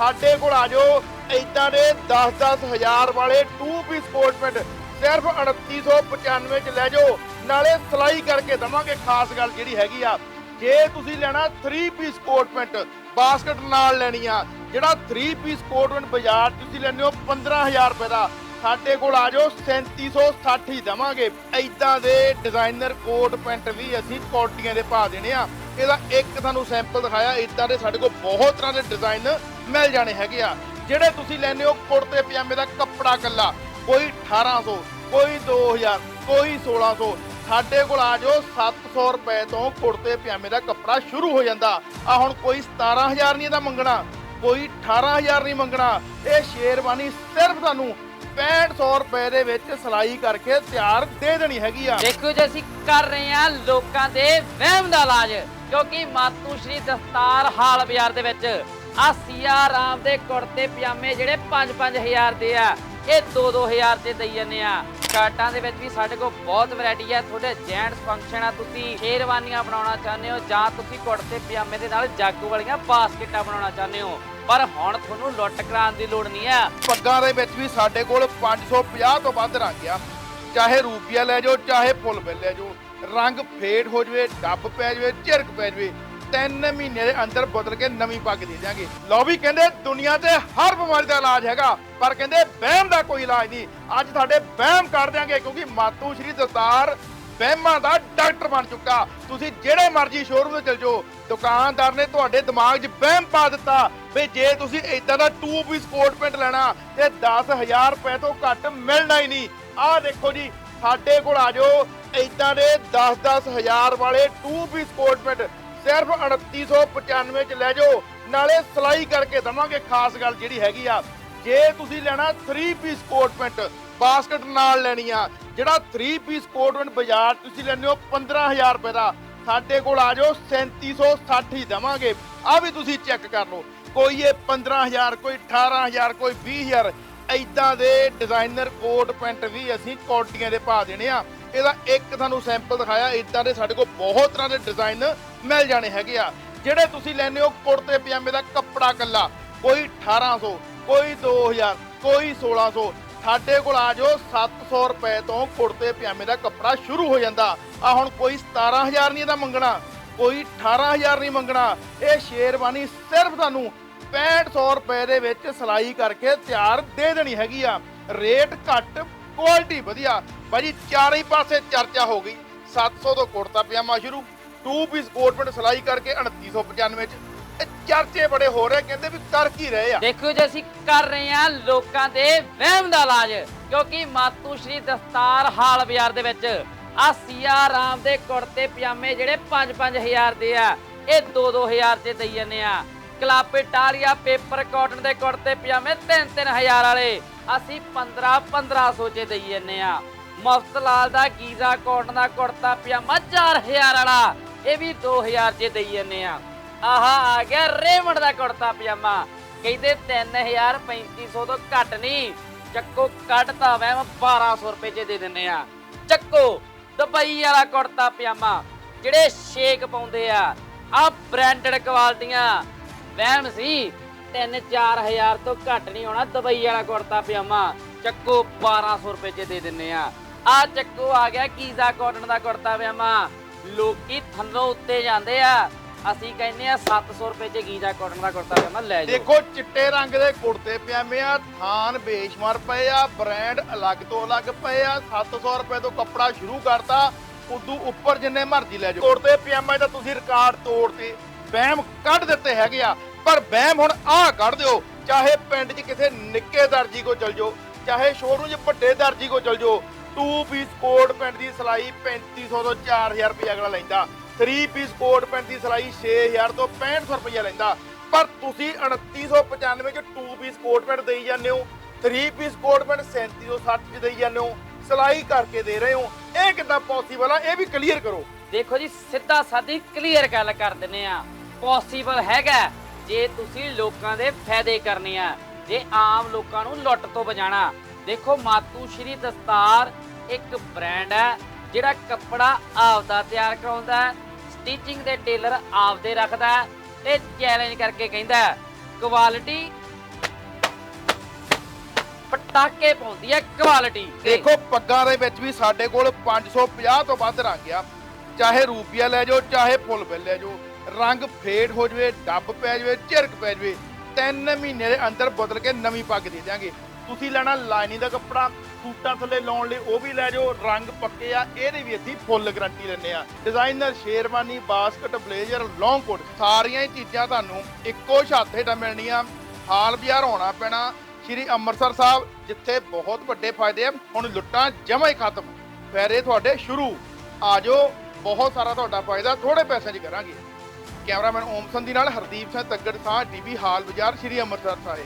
ਸਾਡੇ ਕੋਲ ਆ ਜਾਓ। ਇਦਾਂ ਦੇ 10-10 ਹਜ਼ਾਰ ਵਾਲੇ 2 ਪੀਸ ਕੋਟ ਪੈਂਟ ਸਿਰਫ 3895 ਚ ਲੈ ਜਾਓ। ਨਾਲੇ ਸਿਲਾਈ ਕਰਕੇ ਦਵਾਂਗੇ ਖਾਸ ਗੱਲ ਜਿਹੜੀ ਹੈਗੀ ਆ। ਜੇ ਤੁਸੀਂ ਲੈਣਾ 3 ਪੀਸ ਕੋਟ ਪੈਂਟ ਬਾਸਕਟ ਨਾਲ ਲੈਣੀ ਆ। ਜਿਹੜਾ 3 ਪੀਸ ਕੋਟ ਪੈਂਟ ਬਾਜ਼ਾਰ ਤੁਸੀਂ ਲੈਂਦੇ ਹੋ 15000 ਰੁਪਏ ਦਾ। ਸਾਡੇ ਕੋਲ ਆ ਜਾਓ 3760 ਹੀ ਦਵਾਂਗੇ। ਐਦਾਂ ਦੇ ਡਿਜ਼ਾਈਨਰ ਕੋਟ ਪੈਂਟ ਵੀ ਅਸੀਂ ਕੋਟੀਆਂ ਦੇ ਪਾ ਦੇਣੇ ਆ। ਇਹਦਾ ਇੱਕ ਤੁਹਾਨੂੰ ਸੈਂਪਲ ਦਿਖਾਇਆ। ਇਦਾਂ ਦੇ ਸਾਡੇ ਕੋਲ ਬਹੁਤ ਤਰ੍ਹਾਂ ਦੇ ਡਿਜ਼ਾਈਨ ਮਿਲ ਜਾਣੇ ਹੈਗੇ ਆ। ਜਿਹੜੇ ਤੁਸੀਂ ਲੈਨੇ ਹੋ ਕੁੜਤੇ ਪਜਾਮੇ ਦਾ ਕੱਪੜਾ ਕੱਲਾ, ਕੋਈ 1800 ਕੋਈ 2000 ਕੋਈ 1600 ਸਾਡੇ ਕੋਲ ਆ ਜਾਓ 700 ਰੁਪਏ ਤੋਂ ਕੁੜਤੇ ਪਜਾਮੇ ਦਾ ਕੱਪੜਾ ਸ਼ੁਰੂ ਹੋ ਜਾਂਦਾ। ਆ ਹੁਣ ਕੋਈ 17000 ਨਹੀਂ ਇਹਦਾ ਮੰਗਣਾ, ਕੋਈ 18000 ਨਹੀਂ ਮੰਗਣਾ। ਇਹ ਸ਼ੇਰਵਾਨੀ ਸਿਰਫ ਤੁਹਾਨੂੰ 6500 ਰੁਪਏ ਦੇ ਵਿੱਚ ਸਿਲਾਈ ਕਰਕੇ ਤਿਆਰ ਦੇ ਦੇਣੀ ਹੈਗੀ ਆ। ਦੇਖੋ ਜੀ, ਅਸੀਂ ਕਰ ਰਹੇ ਹਾਂ ਲੋਕਾਂ ਦੇ ਵਹਿਮ ਦਾ ਇਲਾਜ, ਕਿਉਂਕਿ ਮਾਤੂ ਸ਼੍ਰੀ ਦਸਤਾਰ ਹਾਲ ਬਾਜ਼ਾਰ ਦੇ ਵਿੱਚ ਆ ਸੀਆ ਰਾਮ ਦੇ ਕੁੜਤੇ ਪਜਾਮੇ ਜਿਹੜੇ 5-5000 ਦੇ ਆ, ਇਹ 2-2000 ਤੇ ਦਈ ਜਾਂਦੇ ਆ। ਸ਼ਰਟਾਂ ਦੇ ਵਿੱਚ ਵੀ ਸਾਡੇ ਕੋਲ ਬਹੁਤ ਵੈਰਾਈਟੀ ਹੈ ਤੁਹਾਡੇ ਜੈਂਟਸ ਫੰਕਸ਼ਨ ਆ, ਤੁਸੀਂ ਸ਼ੇਰਵਾਨੀਆਂ ਬਣਾਉਣਾ ਚਾਹੁੰਦੇ ਹੋ ਜਾਂ ਤੁਸੀਂ ਕੁੜਤੇ ਪਜਾਮੇ ਦੇ ਨਾਲ ਜਾਗੋ ਵਾਲੀਆਂ ਬਾਸਕਟਾਂ ਬਣਾਉਣਾ ਚਾਹੁੰਦੇ ਹੋ। ਪਰ ਹੁਣ ਤੁਹਾਨੂੰ ਲੁੱਟ ਕਰਾਉਣ ਦੀ ਲੋੜ ਨਹੀਂ ਆ। ਪੱਗਾਂ ਦੇ ਵਿੱਚ ਵੀ ਸਾਡੇ ਕੋਲ 550 ਤੋਂ ਵੱਧ ਰੰਗ ਆ। ਚਾਹੇ ਰੂਪੀਆ ਲੈ ਜਾਓ, ਚਾਹੇ ਫੁੱਲ ਬਿੱਲ ਲੈ ਜਾਓ। ਰੰਗ ਫੇਡ ਹੋ ਜਵੇ, ਡੱਬ ਪੈ ਜਵੇ ਝਿਰਕ ਪੈ ਜਵੇ। ਤਿੰਨ ਮਹੀਨੇ ਦੇ ਅੰਦਰ ਬਦਲ ਕੇ ਨਵੀਂ ਪੱਗ ਦੇ ਦਿਆਂਗੇ। ਲਓ ਵੀ ਕਹਿੰਦੇ ਦੁਨੀਆ ਤੇ ਹਰ ਬਿਮਾਰੀ ਦਾ ਇਲਾਜ ਹੈਗਾ, ਪਰ ਕਹਿੰਦੇ ਵਹਿਮ ਦਾ ਕੋਈ ਇਲਾਜ ਨਹੀਂ। ਅੱਜ ਤੁਹਾਡੇ ਵਹਿਮ ਕਰ ਦਿਆਂਗੇ ਕਿਉਂਕਿ ਮਾਤੂ ਸ਼੍ਰੀ ਦਸਤਾਰ ਵਹਿਮਾਂ ਦਾ ਡਾਕਟਰ ਬਣ ਚੁੱਕਾ। ਤੁਸੀਂ ਜਿਹੜੇ ਮਰਜ਼ੀ ਸ਼ੋਰੂਮ ਤੇ ਚਲ ਜਾਓ, ਦੁਕਾਨਦਾਰ ਨੇ ਤੁਹਾਡੇ ਦਿਮਾਗ 'ਚ ਵਹਿਮ ਪਾ ਦਿੱਤਾ ਵੀ ਜੇ ਤੁਸੀਂ ਇਦਾਂ ਦਾ ਟੂ ਪੀਸ ਕੋਟ ਪੈਂਟ ਲੈਣਾ, ਤੇ 10000 ਰੁਪਏ ਤੋਂ ਘੱਟ ਮਿਲਣਾ ਹੀ ਨਹੀਂ। ਆਹ ਦੇਖੋ ਜੀ, ਸਾਡੇ ਕੋਲ ਆ ਜਾਓ ਇਦਾਂ ਦੇ 10-10 ਹਜ਼ਾਰ ਵਾਲੇ ਟੂ ਪੀਸ ਕੋਟ ਪੈਂਟ ਸਿਰਫ 3895 ਚ ਲੈ ਜਾਓ, ਨਾਲੇ ਸਿਲਾਈ ਕਰਕੇ ਦਵਾਂਗੇ ਖਾਸ ਗੱਲ ਜਿਹੜੀ ਹੈਗੀ ਆ। ਜੇ ਤੁਸੀਂ ਲੈਣਾ 3 ਪੀਸ ਕੋਟ ਪੈਂਟ ਬਾਸਕਟ ਨਾਲ ਲੈਣੀ ਆ। ਜਿਹੜਾ 3 ਪੀਸ ਕੋਟ ਪੈਂਟ ਬਾਜ਼ਾਰ ਤੁਸੀਂ ਲੈਂਦੇ ਹੋ 15000 ਰੁਪਏ ਦਾ, ਸਾਡੇ ਕੋਲ ਆ ਜਾਓ 3760 ਹੀ ਦਵਾਂਗੇ। ਆ ਵੀ ਤੁਸੀਂ ਚੈੱਕ ਕਰ ਲਓ, ਕੋਈ ਇਹ 15000 ਕੋਈ 18000 ਕੋਈ 20000 ਐਦਾਂ ਦੇ ਡਿਜ਼ਾਈਨਰ ਕੋਟ ਪੈਂਟ ਵੀ ਅਸੀਂ ਕੋਟੀਆਂ ਦੇ ਪਾ ਦੇਣੇ ਆ। ਇਹਦਾ ਇੱਕ ਤੁਹਾਨੂੰ ਸੈਂਪਲ ਦਿਖਾਇਆ ਇਦਾਂ ਦੇ ਸਾਡੇ ਕੋਲ ਬਹੁਤ ਤਰ੍ਹਾਂ ਦੇ ਡਿਜ਼ਾਈਨ ਮਿਲ ਜਾਣੇ ਹੈਗੇ ਆ। ਜਿਹੜੇ ਤੁਸੀਂ ਲੈਨੇ ਹੋ ਕੁੜਤੇ ਪਜਾਮੇ ਦਾ ਕੱਪੜਾ ਕੱਲਾ, ਕੋਈ 1800 ਕੋਈ 2000 ਕੋਈ 1600 ਸਾਡੇ ਕੋਲ ਆ ਜਾਓ 700 ਰੁਪਏ ਤੋਂ ਕੁੜਤੇ ਪਜਾਮੇ ਦਾ ਕੱਪੜਾ ਸ਼ੁਰੂ ਹੋ ਜਾਂਦਾ। ਆ ਹੁਣ ਕੋਈ 17000 ਨਹੀਂ ਇਹਦਾ ਮੰਗਣਾ, ਕੋਈ 18000 ਨਹੀਂ ਮੰਗਣਾ। ਇਹ ਸ਼ੇਰਵਾਨੀ ਸਿਰਫ ਤੁਹਾਨੂੰ 6500 ਰੁਪਏ ਦੇ ਵਿੱਚ ਸਿਲਾਈ ਕਰਕੇ ਤਿਆਰ ਦੇ ਦੇਣੀ ਹੈਗੀ ਆ। ਰੇਟ ਘੱਟ ਕੁਆਲਿਟੀ ਵਧੀਆ। ਭਾਜੀ ਚਾਰੇ ਪਾਸੇ ਚਰਚਾ ਹੋ ਗਈ। 700 ਤੋਂ ਕੁੜਤਾ ਪਜਾਮਾ ਸ਼ੁਰੂ। 2 ਪੀਸ ਕੋਟ ਪੈਂਟ ਕਰਕੇ 2995 ਚ। ਇਹ ਚਰਚੇ ਬੜੇ ਹੋ ਰਹੇ ਕਹਿੰਦੇ ਵੀ ਕਰ ਕੀ ਰਹੇ ਆ। ਦੇਖੋ ਜੇ, ਅਸੀਂ ਕਰ ਰਹੇ ਹਾਂ ਲੋਕਾਂ ਦੇ ਵਹਿਮ ਦਾ ਇਲਾਜ, ਕਿਉਂਕਿ ਮਾਤੂ ਸ਼੍ਰੀ ਦਸਤਾਰ ਹਾਲ ਬਾਜ਼ਾਰ ਦੇ ਵਿੱਚ ਆ ਸੀਆ ਰਾਮ ਦੇ ਕੁੜਤੇ ਪਜਾਮੇ ਜਿਹੜੇ 5-5000 ਦੇ ਆ, ਇਹ 2-2000 ਚ ਦਈ ਜਾਂਦੇ ਆ। ਕਲੱਬ ਇਟਾਲੀਆ ਪੇਪਰ ਕਾਟਨ ਦੇ ਕੁੜਤੇ ਪਜਾਮੇ 3-3000 ਵਾਲੇ। ਅਸੀਂ 15-1500 ਚ ਦਈ ਜਾਂਦੇ ਆ ਮੁਫਤ ਲਾਲ ਦਾ, ਗੀਜ਼ਾ ਕਾਟਨ ਦਾ ਕੁੜਤਾ ਪਜਾਮਾ 4000 ਵਾਲਾ। ਇਹ ਵੀ 2000 ਚ ਦਈ ਜਾਂਦੇ ਆ ਆਹਾ ਆ ਗਿਆ ਰੇਮੰਡ ਦਾ ਕੁੜਤਾ ਪਜਾਮਾ। ਕਹਿੰਦੇ 3000 3500 ਤੋਂ ਘੱਟ ਨਹੀਂ। ਚੱਕੋ ਕੱਢਤਾ ਵੈ 1200 ਰੁਪਏ ਚ ਦੇ ਦਿੰਨੇ ਆ ਚੱਕੋ ਦੁਬਈ ਵਾਲਾ ਕੁੜਤਾ ਪਜਾਮਾ। ਜਿਹੜੇ ਸ਼ੇਕ ਪਾਉਂਦੇ ਆ ਆ ਬ੍ਰਾਂਡਡ ਕੁਆਲਟੀਆਂ ਵਹਿਮ ਸੀ। 3-4000 ਤੋਂ ਘੱਟ ਨਹੀਂ ਹੋਣਾ, ਦੁਬਈ ਵਾਲਾ ਕੁੜਤਾ ਪਜਾਮਾ। ਚੱਕੋ 1200 ਰੁਪਏ ਚ ਦੇ ਦਿੰਨੇ ਆ। ਆ ਚੱਕੋ ਆ ਗਿਆ ਕੀਜ਼ਾ ਕਾਟਨ ਦਾ ਕੁੜਤਾ ਪਜਾਮਾ। ਲੋਕੀ ਥੱਲੋਂ ਉੱਤੇ ਜਾਂਦੇ ਆ। ਅਸੀਂ ਕਹਿੰਦੇ ਆ 700 ਰੁਪਏ ਚ ਗੀਜ਼ਾ ਕਾਟਨ ਦਾ ਕੁੜਤਾ ਪਜਾਮਾ ਲੈ ਜਾਓ। ਦੇਖੋ, ਚਿੱਟੇ ਰੰਗ ਦੇ ਕੁੜਤੇ ਪਜਾਮੇ ਆ, ਥਾਨ ਬੇਸ਼ਮਾਰ ਪਏ ਆ, ਬ੍ਰਾਂਡ ਅਲੱਗ ਤੋਂ ਅਲੱਗ ਪਏ ਆ। 700 ਰੁਪਏ ਤੋਂ ਕੱਪੜਾ ਸ਼ੁਰੂ ਕਰਤਾ, ਉਦੋਂ ਉੱਪਰ ਜਿੰਨੇ ਮਰਜ਼ੀ ਲੈ ਜਾਓ। ਕੁੜਤੇ ਪਜਾਮੇ ਦਾ ਤੁਸੀਂ ਰਿਕਾਰਡ ਤੋੜਤੇ। ਵਹਿਮ ਕੱਢ ਦਿੱਤੇ ਹੈਗੇ ਆ। ਪਰ ਵਹਿਮ ਹੁਣ ਆਹ ਕੱਢ ਦਿਓ। ਚਾਹੇ ਪਿੰਡ 'ਚ ਕਿਸੇ ਨਿੱਕੇ ਦਰਜੀ ਕੋ ਚਲ ਜਾਓ, ਚਾਹੇ ਸ਼ੋਰੂਮ 'ਚ ਵੱਡੇ ਦਰਜੀ ਕੋ ਚਲ ਜਾਓ 2 ਪੀਸ ਕੋਟ ਪੈਂਟ ਦੀ ਸਿਲਾਈ 3500 ਤੋਂ 4000 ਰੁਪਏ ਅਗਲਾ ਲੈਂਦਾ। 3 ਪੀਸ ਕੋਟ ਪੈਂਟ ਦੀ ਸਿਲਾਈ 6000 ਤੋਂ 6500 ਰੁਪਏ ਲੈਂਦਾ। ਪਰ ਤੁਸੀਂ 2995 ਚ 2 ਪੀਸ ਕੋਟ ਪੈਂਟ ਦੇਈ ਜਾਂਦੇ ਹੋ 3 ਪੀਸ ਕੋਟ ਪੈਂਟ 3760 ਚ ਦੇਈ ਜਾਂਦੇ ਹੋ, ਸਿਲਾਈ ਕਰਕੇ ਦੇ ਰਹੇ ਹੋ। ਇਹ ਕਿੱਦਾਂ ਪੋਸੀਬਲ ਆ? ਇਹ ਵੀ ਕਲੀਅਰ ਕਰੋ। ਦੇਖੋ ਜੀ, ਸਿੱਧਾ ਸਾਦੀ ਕਲੀਅਰ ਗੱਲ ਕਰ ਦਿੰਨੇ ਆ। ਪੋਸੀਬਲ ਹੈਗਾ ਜੇ ਤੁਸੀਂ ਲੋਕਾਂ ਦੇ ਫਾਇਦੇ ਕਰਨੇ ਆ, ਜੇ ਆਮ ਲੋਕਾਂ ਨੂੰ ਲੁੱਟ ਤੋਂ ਬਚਾਣਾ ਦੇਖੋ, ਮਾਤੂ ਸ਼੍ਰੀ ਦਸਤਾਰ ਇੱਕ ਬ੍ਰਾਂਡ ਹੈ, ਜਿਹੜਾ ਕੱਪੜਾ ਆਪਦਾ ਤਿਆਰ ਕਰਾਉਂਦਾ ਹੈ ਸਟਿਚਿੰਗ ਦੇ ਟੇਲਰ ਆਪਦੇ ਰੱਖਦਾ ਹੈ ਤੇ ਚੈਲੰਜ ਕਰਕੇ ਕਹਿੰਦਾ ਕੁਆਲਿਟੀ ਟਾਕੇ ਪਾਉਂਦੀ ਹੈ ਕੁਆਲਿਟੀ ਦੇਖੋ, ਪੱਗਾਂ ਦੇ ਵਿੱਚ ਵੀ ਸਾਡੇ ਕੋਲ 550 ਤੋਂ ਵੱਧ ਰੰਗ ਆ। ਚਾਹੇ ਰੂਪੀਆ ਲੈ ਜਾਓ, ਚਾਹੇ ਫੁੱਲ ਬਿੱਲ ਲੈ ਜਾਓ। ਰੰਗ ਫੇਡ ਹੋ ਜਵੇ, ਡੱਬ ਪੈ ਜਵੇ, ਝਿਰਕ ਪੈ ਜਵੇ 3 ਮਹੀਨੇ ਦੇ ਅੰਦਰ ਬਦਲ ਕੇ ਨਵੀਂ ਪੱਗ ਦੇ ਦਿਆਂਗੇ। ਤੁਸੀਂ ਲੈਣਾ ਲਾਈਨਿੰਗ ਦਾ ਕੱਪੜਾ, ਸੂਟਾਂ ਥੱਲੇ ਲਾਉਣ ਲਈ ਉਹ ਵੀ ਲੈ ਜਾਓ, ਰੰਗ ਪੱਕੇ ਆ, ਇਹਦੇ ਵੀ ਅਸੀਂ ਫੁੱਲ ਗਾਰੰਟੀ ਲੈਂਦੇ ਆ designer sherwani, basket, blazer long coat ਸਾਰੀਆਂ ਹੀ ਚੀਜ਼ਾਂ ਤੁਹਾਨੂੰ ਇੱਕੋ ਛੱਤ ਹੇਠਾਂ ਮਿਲਣੀਆਂ। ਹਾਲ ਬਾਜ਼ਾਰ ਹੋਣਾ ਪੈਣਾ, ਸ਼੍ਰੀ ਅੰਮ੍ਰਿਤਸਰ ਸਾਹਿਬ, ਜਿੱਥੇ ਬਹੁਤ ਵੱਡੇ ਫਾਇਦੇ ਆ। ਹੁਣ ਲੁੱਟਾਂ ਜਮਾ ਹੀ ਖਤਮ। ਫੈਰੇ ਤੁਹਾਡੇ ਸ਼ੁਰੂ। ਆਜੋ ਬਹੁਤ ਸਾਰਾ ਤੁਹਾਡਾ ਫਾਇਦਾ ਥੋੜੇ ਪੈਸਿਆਂ 'ਚ ਕਰਾਂਗੇ। ਕੈਮਰਾਮੈਨ ਓਮ ਸੰਧੀ ਨਾਲ ਹਰਦੀਪ ਸਿੰਘ ਤੱਗੜ ਸਾਹ ਟੀਵੀ ਹਾਲ ਬਾਜ਼ਾਰ ਸ਼੍ਰੀ ਅੰਮ੍ਰਿਤਸਰ ਸਾਹਿਬ।